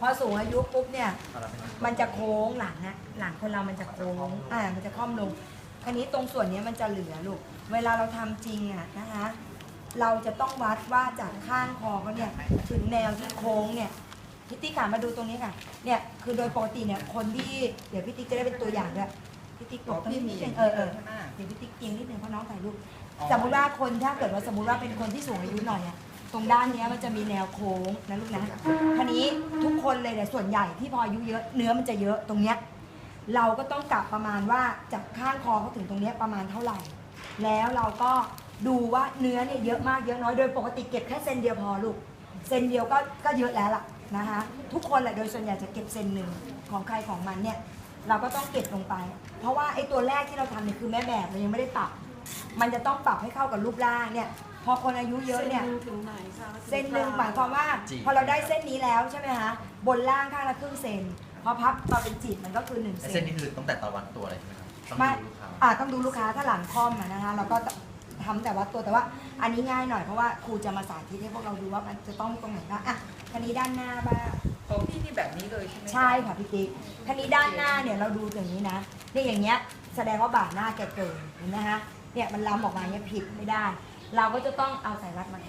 พอสูงอายุปุ๊บเนี่ยมันจะโค้งหลังนะหลังคนเรามันจะโค้งอ่ามันจะค่อมลงคันนี้ตรงส่วนเนี้ยมันจะเหลือลูกเวลาเราทำจริงอะนะคะเราจะต้องวัดว่าจากข้างคอเขาเนี่ยถึงแนวที่โค้งเนี่ยพี่ติ๊กขามาดูตรงนี้ค่ะเนี่ยคือโดยปกติเนี่ยคนที่เดี๋ยวพี่ติ๊กจะได้เป็นตัวอย่างด้วยพี่ติ๊กบอกตรงนี้นิดนึงเออเออเดี๋ยวพี่ติ๊กเกียงนิดนึงเพราะน้องถ่ายรูปสมมติว่าคนถ้าเกิดว่าสมมติว่าเป็นคนที่สูงอายุหน่อยอะ ตรงด้านเนี้ยมันจะมีแนวโค้งนะลูกนะคันนี้ทุกคนเลยเนี่ยส่วนใหญ่ที่พออายุเยอะเนื้อมันจะเยอะตรงเนี้ยเราก็ต้องกลับประมาณว่าจากข้างคอเขาถึงตรงเนี้ยประมาณเท่าไหร่ แล้วเราก็ดูว่าเนื้อเนี่ยเยอะมากเยอะน้อยโดยปกติเก็บแค่เซนเดียวพอลูกเซนเดียวก็ก็เยอะแล้วล่ะนะคะทุกคนแหละโดยส่วนใหญ่จะเก็บเซนหนึ่งของใครของมันเนี่ยเราก็ต้องเก็บลงไป เพราะว่าไอ้ตัวแรกที่เราทำเนี่ยคือแม่แบบเรายังไม่ได้ปรับ มันจะต้องปรับให้เข้ากับรูปร่างเนี่ย อคนอายุเยอะเนี่ย ถึงไหนคะเส้นหนึ่งหมายความว่าพอเราได้เส้นนี้แล้วใช่ไหมคะบนล่างข้างละครึ่งเซนพอพับมาเป็นจีบมันก็คือหนึ่งเซเส้นนนี้คือตั้งแต่ตะวันตัวเลยใช่ไหมครับ ต้องไม่ดูลูกค้า อ่าต้องดูลูกค้าถ้าหลังคล่อมอะนะคะเราก็ทำแต่วัดตัวแต่ว่า อันนี้ง่ายหน่อยเพราะว่าครูจะมาสาธิตให้พวกเราดูว่ามันจะต้องตรงไหนบ้างอะคันนี้ด้านหน้าบ้าง ของพี่ที่แบบนี้เลยใช่ไหมคะใช่ค่ะพี่ติ๊กคันนี้ด้านหน้าเนี่ยเราดูอย่างนี้นะนี่อย่างเงี้ยแสดงว่าบ่าหน้าแกเกินเห็นไหมคะเนี่ยมันล้ำออกมาเนี่ยผิดไม่ได้ เราก็จะต้องเอาสายรัดมา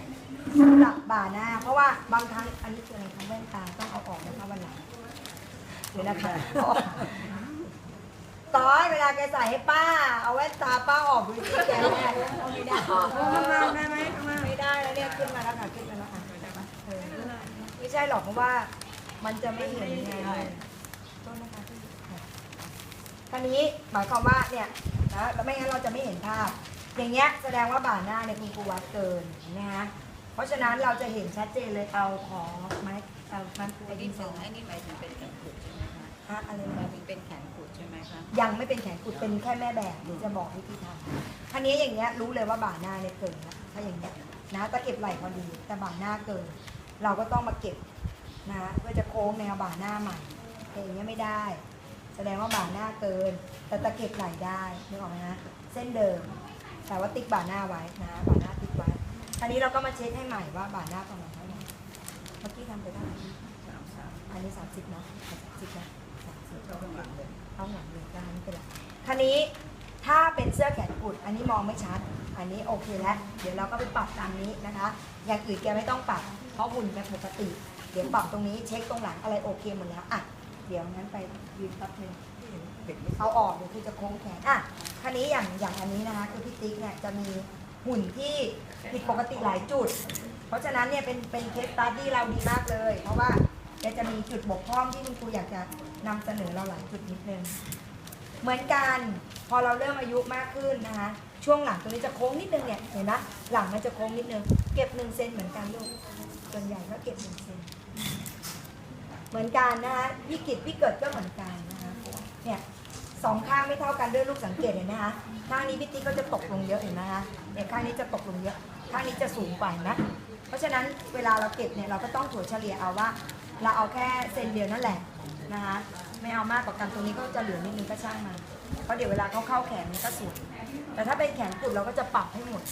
สำหรับบ่าหน้า เพราะว่าบางครั้งอันนี้คืออะไรคะแว่นตาต้องเอาออกนะคะวันหลังเดี๋ยวนะคะเอาออกตอนเวลาแกใส่ให้ป้า เอาแว่นตาป้าออกดูสิแกแน่เอาไม่ได้ข้างล่างได้ไหมข้างล่างไม่ได้แล้วเนี่ยขึ้นมาแล้วค่ะขึ้นมาแล้วค่ะเออไม่ใช่หรอกเพราะว่ามันจะไม่เห็นไงโทษนะคะพี่คราวนี้หมายความว่าเนี่ยนะแล้วไม่งั้นเราจะไม่เห็นภาพ อย่างเงี้ยแสดงว่าบ่าหน้าเนี่ยคุณครูวัดเกินนะคะเพราะฉะนั้นเราจะเห็นชัดเจนเลยเอาของไม้เอามันไอ้ไอ้ดินี่นสถึองไอ้นี่หมายถึงเป็นแขนกุดใช่ไหมคะฮะอะไรหมานะ ยถึงเป็นแขนกุดใช่ไหมคะ ยังไม่เป็นแขนกุดเป็นแค่แม่แบบหรือจะบอกวิธีทำคันนี้อย่างเงี้ยรู้เลยว่าบ่าหน้าเนี่ยเกินนะถ้าอย่างเงี้ยนะตะเก็บไหล่พอดีแต่บ่าหน้าเกิน เราก็ต้องมาเก็บนะเพื่อจะโค้งแนวบ่าหน้าใหม่แต่อย่างเงี้ยไม่ได้ แสดงว่าบ่าหน้าเกิน แต่ตะเก็บไหล่ได้นึกออกไหมนะเส้นเดิม แต่ว่าติ๊กบ่าหน้าไว้นะบ่าหน้าติ๊กไว้อันนี้เราก็มาเช็คให้ใหม่ว่าบ่าหน้าประมาณเท่าไหร่เมื่อกี้ทำไปเท่าไหร่อันนี้สามสิบเนาะสามสิบนะสามสิบข้างหลังเลยเอาหลังเลยด้านนี้เป็นหลักคันนี้ถ้าเป็นเสื้อแขนกุด อันนี้มองไม่ชัด อันนี้โอเคแล้ว เดี๋ยวเราก็ไปปรับตามนี้นะคะ อย่างอื่นแกไม่ต้องปรับ เพราะหุ่นแกปกติ เดี๋ยวปรับตรงนี้เช็คตรงหลังอะไรโอเคหมดแล้ว อะ เดี๋ยวงั้นไปยืนแป๊บนึง เอาออกเดี๋ยวคือจะโค้งแขนอะคันนี้อย่างอย่างอันนี้นะคะคือพี่ติ๊กเนี่ยจะมีหุ่นที่ผิดปกติหลายจุด เพราะฉะนั้นเนี่ยเป็นเป็นเคสตัดดี้เราดีมากเลย เพราะว่าแกจะมีจุดบกพร่องที่คุณครูอยากจะนำเสนอเราหลายจุดนิดนึงเหมือนกันพอเราเริ่มอายุมากขึ้นนะคะ ช่วงหลังตัวนี้จะโค้งนิดนึงเนี่ยเห็นไหมหลังมันจะโค้งนิดนึงเก็บหนึ่งเซนเหมือนกันลูกส่วนใหญ่ก็เก็บหนึ่งเซนเหมือนกันนะคะพี่กิจพี่เกิดก็เหมือนกัน เนี่ยสองข้างไม่เท่ากันด้วยลูกสังเกตเห็นไหมคะข้างนี้พี่ติ๊กก็จะตกลงเยอะเห็นไหมคะเนี่ยข้างนี้จะตกลงเยอะ ข้างนี้จะสูงกว่าเห็นไหมเพราะฉะนั้นเวลาเราเก็บเนี่ยเราก็ต้องถัวเฉลี่ยเอาว่า เราเอาแค่เซนเดียวนั่นแหละนะคะไม่เอามากกว่ากันตรงนี้ก็จะเหลือนิดนึงก็ช่างมันเพราะเดี๋ยวเวลาเขาเข้าแขนมันก็สวยแต่ถ้าเป็นแขนกุดเราก็จะปรับให้หมด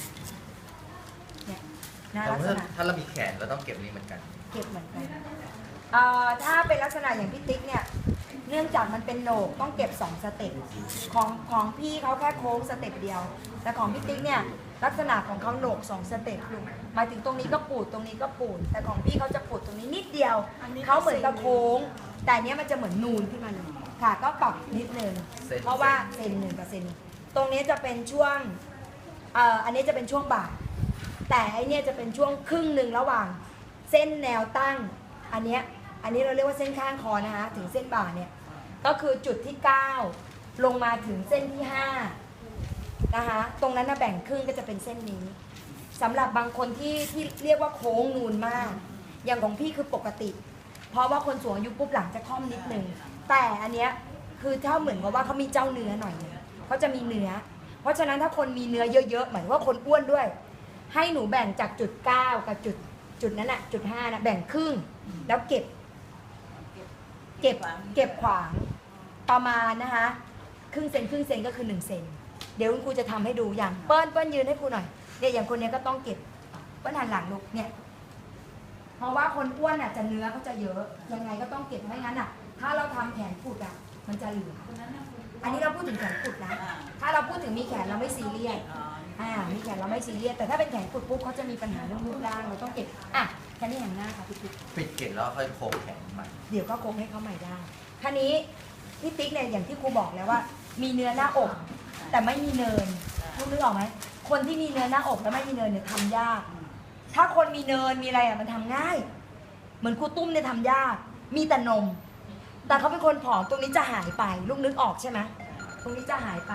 เนี่ยนะแต่ลักษว่าณะถ้าเรามีแขนเราต้องเก็บนี้เหมือนกัน เก็บเหมือนกันเอ่อถ้าเป็นลักษณะอย่างพี่ติ๊กเนี่ย เนื่องจากมันเป็นโหนกต้องเก็บ 2 สเต็ปของของพี่เขาแค่โค้งสเต็ปเดียว แต่ของพี่ติ๊กเนี่ยลักษณะของเขาโหนกสองสเต็ปลูกหมายถึงตรงนี้ก็ปูดตรงนี้ก็ปูด แต่ของพี่เขาจะปูดตรงนี้นิดเดียวเขาเหมือนกับโค้ง แต่อันเนี้ยมันจะเหมือนนูนขึ้นมาเลยค่ะก็ปรับนิดนึงเซนเพราะว่าเซนหนึ่งกับเซนหนึ่งตรงนี้จะเป็นช่วงเอ่ออันนี้จะเป็นช่วงบ่าแต่ไอเนี่ยจะเป็นช่วงครึ่งหนึ่งระหว่าง เส้นแนวตั้งอันเนี้ยอันนี้เราเรียกว่าเส้นข้างคอนะคะถึงเส้นบ่าเนี่ย ก็คือจุดที่ 9 ลงมาถึงเส้นที่5นะคะตรงนั้นนะแบ่งครึ่งก็จะเป็นเส้นนี้สำหรับบางคนที่ที่เรียกว่าโค้งนูนมาก อย่างของพี่คือปกติ เพราะว่าคนสูงอายุปุ๊บหลังจะค่อมนิดนึงแต่อันเนี้ยคือถ้าเหมือนกับว่าเขามีเจ้าเนื้อหน่อยนึงเขาจะมีเนื้อ เพราะฉะนั้นถ้าคนมีเนื้อเยอะๆหมายว่าคนอ้วนด้วย ให้หนูแบ่งจากจุด9กับจุดจุดนั้นอะจุด5นะแบ่งครึ่งแล้วเก็บ เก็บเก็บขวาง ประมาณนะคะครึ่งเซนครึ่งเซนก็คือ 1 เซน เดี๋ยวคุณครูจะทำให้ดูอย่างเปิ้ลเปิ้ลยืนให้ครูหน่อยเนี่ยอย่างคนเนี้ยก็ต้องเก็บเปิ้ลหันหลังลูกเนี่ยเพราะว่าคนอ้วนอะจะเนื้อเขาจะเยอะยังไงก็ต้องเก็บไม่งั้นอะ ถ้าเราทำแขนกุดอะมันจะเหลืออันนี้เราพูดถึงแขนกุดนะอ่าถ้าเราพูดถึงมีแขนเราไม่ซีเรียสอ๋ออ่า มีแขนเราไม่ซีเรียส แต่ถ้าเป็นแขนกุดปุ๊บเขาจะมีปัญหาเรื่องรูปร่าง เราต้องเก็บ อะแค่นี้หันหน้าค่ะพี่ติ๊กปิดเกล็ดแล้วค่อยโค้งแขนใหม่ เดี๋ยวก็คงให้เขาใหม่ได้ท่านี้ พี่ติ๊กเนี่ยอย่างที่ครูบอกแล้วว่า มีเนื้อหน้าอก แต่ไม่มีเนินลูกนึกออกไหมคนที่มีเนื้อหน้าอกแล้วไม่มีเนินเนี่ยทำยาก ถ้าคนมีเนินมีอะไรอะมันทำง่าย เหมือนครูตุ้มเนี่ยทำยาก มีแต่นม แต่เขาเป็นคนผอมตรงนี้จะหายไปลูกนึกออกใช่ไหมตรงนี้จะหายไป